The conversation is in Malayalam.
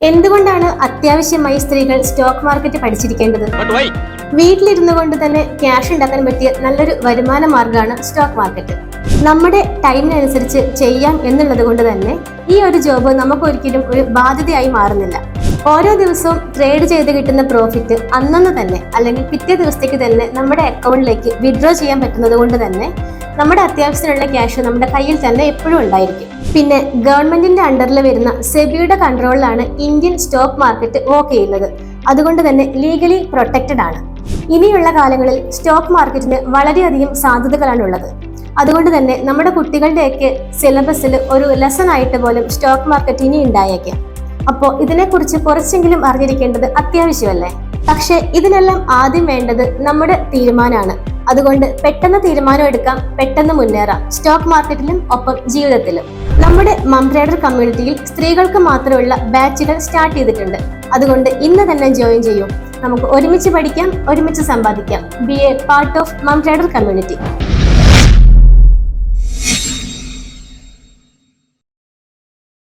എന്തുകൊണ്ടാണ് അത്യാവശ്യമായി സ്ത്രീകൾ സ്റ്റോക്ക് മാർക്കറ്റ് പഠിച്ചിരിക്കേണ്ടത്? വീട്ടിലിരുന്നു കൊണ്ട് തന്നെ ക്യാഷ് ഉണ്ടാക്കാൻ പറ്റിയ നല്ലൊരു വരുമാന മാർഗമാണ് സ്റ്റോക്ക് മാർക്കറ്റ്. നമ്മുടെ ടൈമിനനുസരിച്ച് ചെയ്യാം എന്നുള്ളത് കൊണ്ട് തന്നെ ഈ ഒരു ജോബ് നമുക്ക് ഒരിക്കലും ഒരു ബാധ്യതയായി മാറുന്നില്ല. ഓരോ ദിവസവും ട്രേഡ് ചെയ്ത് കിട്ടുന്ന പ്രോഫിറ്റ് അന്നന്ന് തന്നെ അല്ലെങ്കിൽ പിറ്റേ ദിവസത്തേക്ക് തന്നെ നമ്മുടെ അക്കൗണ്ടിലേക്ക് വിഡ്രോ ചെയ്യാൻ പറ്റുന്നത് കൊണ്ട് തന്നെ നമ്മുടെ അത്യാവശ്യത്തിനുള്ള ക്യാഷ് നമ്മുടെ കയ്യിൽ തന്നെ എപ്പോഴും ഉണ്ടായിരിക്കും. പിന്നെ ഗവൺമെന്റിന്റെ അണ്ടറിൽ വരുന്ന സെബിയുടെ കൺട്രോളിലാണ് ഇന്ത്യൻ സ്റ്റോക്ക് മാർക്കറ്റ് വർക്ക് ചെയ്യുന്നത്. അതുകൊണ്ട് തന്നെ ലീഗലി പ്രൊട്ടക്റ്റഡ് ആണ്. ഇനിയുള്ള കാലങ്ങളിൽ സ്റ്റോക്ക് മാർക്കറ്റിന് വളരെയധികം സാധ്യതകളാണ് ഉള്ളത്. അതുകൊണ്ട് തന്നെ നമ്മുടെ കുട്ടികളുടെയൊക്കെ സിലബസിൽ ഒരു ലെസൺ ആയിട്ട് പോലും സ്റ്റോക്ക് മാർക്കറ്റ് ഇനി ഉണ്ടായേക്കാം. അപ്പോൾ ഇതിനെക്കുറിച്ച് കുറച്ചെങ്കിലും അറിഞ്ഞിരിക്കേണ്ടത് അത്യാവശ്യമല്ലേ? പക്ഷേ ഇതിനെല്ലാം ആദ്യം വേണ്ടത് നമ്മുടെ തീരുമാനമാണ്. അതുകൊണ്ട് പെട്ടെന്ന് തീരുമാനം എടുക്കാം പെട്ടെന്ന് മുന്നേറാം. സ്റ്റോക്ക് മാർക്കറ്റിലും ഒപ്പം ജീവിതത്തിലും. നമ്മുടെ മംബ്രൈഡർ കമ്മ്യൂണിറ്റിയിൽ സ്ത്രീകൾക്ക് മാത്രമുള്ള ബാച്ചുകൾ സ്റ്റാർട്ട് ചെയ്തിട്ടുണ്ട്. അതുകൊണ്ട് ഇന്ന് തന്നെ ജോയിൻ ചെയ്യൂ. നമുക്ക് ഒരുമിച്ച് പഠിക്കാം ഒരുമിച്ച് സമ്പാദിക്കാം. ബി എ പാർട്ട് ഓഫ് മംബ്രൈഡർ കമ്മ്യൂണിറ്റി